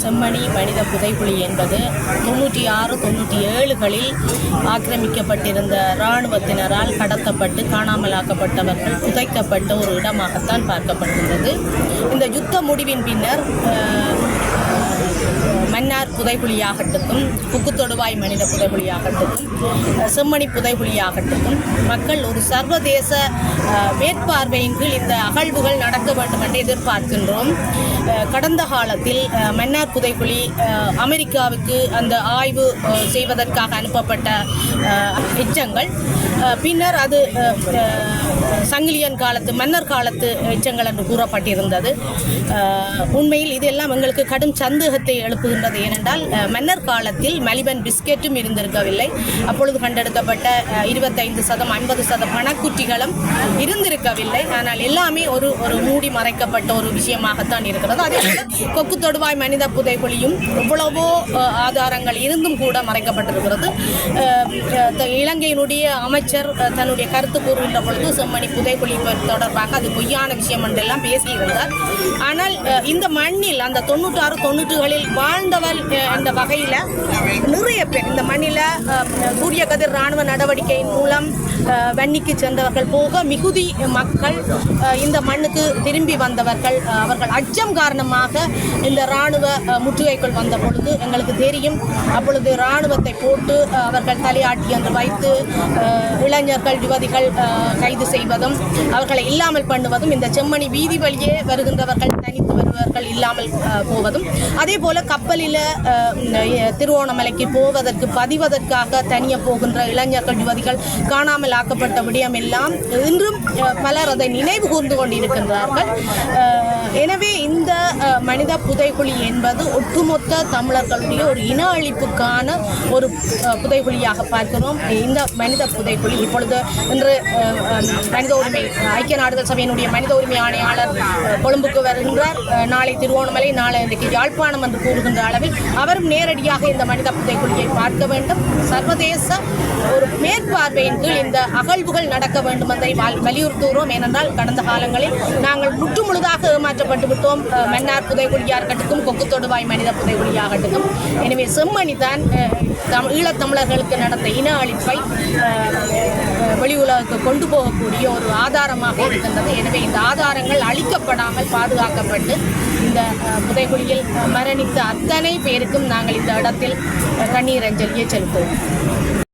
செம்மணி மனித புதைப்புலி என்பது தொண்ணூற்றி ஆறு தொண்ணூற்றி ஏழுகளில் ஆக்கிரமிக்கப்பட்டிருந்த இராணுவத்தினரால் கடத்தப்பட்டு காணாமலாக்கப்பட்டவர்கள் புதைக்கப்பட்ட ஒரு இடமாகத்தான் பார்க்கப்பட்டுள்ளது இந்த யுத்த முடிவின் பின்னர் புதைகுழியாகட்டும் புக்குத்தொடுவாய் மனித புதைகுழியாகட்டும் செம்மணி புதைகுழியாகட்டும் மக்கள் ஒரு சர்வதேச மேற்பார்வையின் கீழ் இந்த அகழ்வுகள் நடக்க வேண்டும் என்று எதிர்பார்க்கின்றோம். கடந்த காலத்தில் மன்னார் புதைகுழி அமெரிக்காவுக்கு அந்த ஆய்வு செய்வதற்காக அனுப்பப்பட்ட எச்சங்கள் பின்னர் அது சங்கிலியன் காலத்து மன்னர் காலத்து எச்சங்கள் என்று கூறப்பட்டிருந்தது. உண்மையில் இதெல்லாம் எங்களுக்கு கடும் சந்தேகத்தை எழுப்புகின்றது. ஏனென்றால் பார்த்தால் மன்னர் காலத்தில் மலிபன் பிஸ்கெட்டும் இருந்திருக்கவில்லை. அப்பொழுது கண்டெடுக்கப்பட்ட இருபத்தைந்து சதம் ஐம்பது சதம் பணக்குட்டிகளும் இருந்திருக்கவில்லை. ஆனால் எல்லாமே ஒரு ஒரு மூடி மறைக்கப்பட்ட ஒரு விஷயமாகத்தான் இருக்கிறது. அதே போல கொக்கு தொடுவாய் மனித புதைகுழியும் எவ்வளவோ ஆதாரங்கள் இருந்தும் கூட மறைக்கப்பட்டிருக்கிறது. இலங்கையினுடைய அமைச்சர் தன்னுடைய கருத்து கூறுகின்ற பொழுது செம்மணி புதைகுழி தொடர்பாக அது பொய்யான விஷயம் என்றெல்லாம் பேசியிருந்தார். ஆனால் இந்த மண்ணில் அந்த தொண்ணூற்றாறு தொண்ணூற்றுகளில் வாழ்ந்தவர் அந்த வகையில் நிறைய பேர் இந்த மண்ணில் சூரிய கதிர் இராணுவ நடவடிக்கையின் மூலம் வன்னிக்கு சென்றவர்கள் போக மிகுதி மக்கள் இந்த மண்ணுக்கு திரும்பி வந்தவர்கள் அவர்கள் அச்சம் காரணமாக இந்த இராணுவ முற்றுகைக்குள் வந்த பொழுது எங்களுக்கு தெரியும். அப்பொழுது இராணுவத்தை போட்டு அவர்கள் தலையாட்டி என்று வைத்து இளைஞர்கள் யுவதிகள் கைது செய்வதும் அவர்களை இல்லாமல் பண்ணுவதும் இந்த செம்மணி வீதி வழியே வருகின்றவர்கள் தனித்து வருபவர்கள் இல்லாமல் போவதும். அதே போல கப்பலில் திருவோணமலைக்கு போவதற்கு பதிவதற்காக தனியே போகின்ற இளைஞர்கள் யுவதிகள் காணாமல் ஆக்கப்பட்ட விடயம் எல்லாம் இன்றும் பலர் அதை நினைவு கூர்ந்து கொண்டிருக்கின்றார்கள். எனவே இந்த மனித புதைகுழி என்பது ஒட்டுமொத்த தமிழர்களுடைய ஒரு இன அழிப்புக்கான ஒரு புதைகுழியாக பார்க்கிறோம். இந்த மனித புதைகுழி இப்பொழுது இன்று மனித உரிமை ஐக்கிய நாடுகள் சபையினுடைய மனித உரிமை ஆணையாளர் கொழும்புக்கு வருகின்றார். நாளை திருவோணமலை நாளை இன்றைக்கு யாழ்ப்பாணம் என்று கூறுகின்ற அளவில் அவரும் நேரடியாக இந்த மனித புதைக்குழியை பார்க்க வேண்டும். சர்வதேச ஒரு மேற்பார்வையின் கீழ் இந்த அகழ்வுகள் நடக்க வேண்டும் என்பதை வலியுறுத்துகிறோம். ஏனென்றால் கடந்த காலங்களில் நாங்கள் முற்று முழுதாக ஏமாற்றப்பட்டு விட்டோம். மன்னார் புதைக்குழியாக இருக்கட்டும் கொக்கு தொடுவாய் மனித புதைக்குழியாகட்டும் எனவே செம்மணி தான் தமிழ் ஈழத்தமிழர்களுக்கு நடந்த இன அழிப்பை வெளி உலகுக்கு கொண்டு போகக்கூடிய ஒரு ஆதாரமாக இருக்கின்றது. எனவே இந்த ஆதாரங்கள் அழிக்கப்படாமல் பாதுகாக்கப்பட்டு இந்த புதைகுழியில் மரணித்த அத்தனை பேருக்கும் நாங்கள் இந்த இடத்தில் கண்ணீர் அஞ்சலியை செலுத்துவோம்.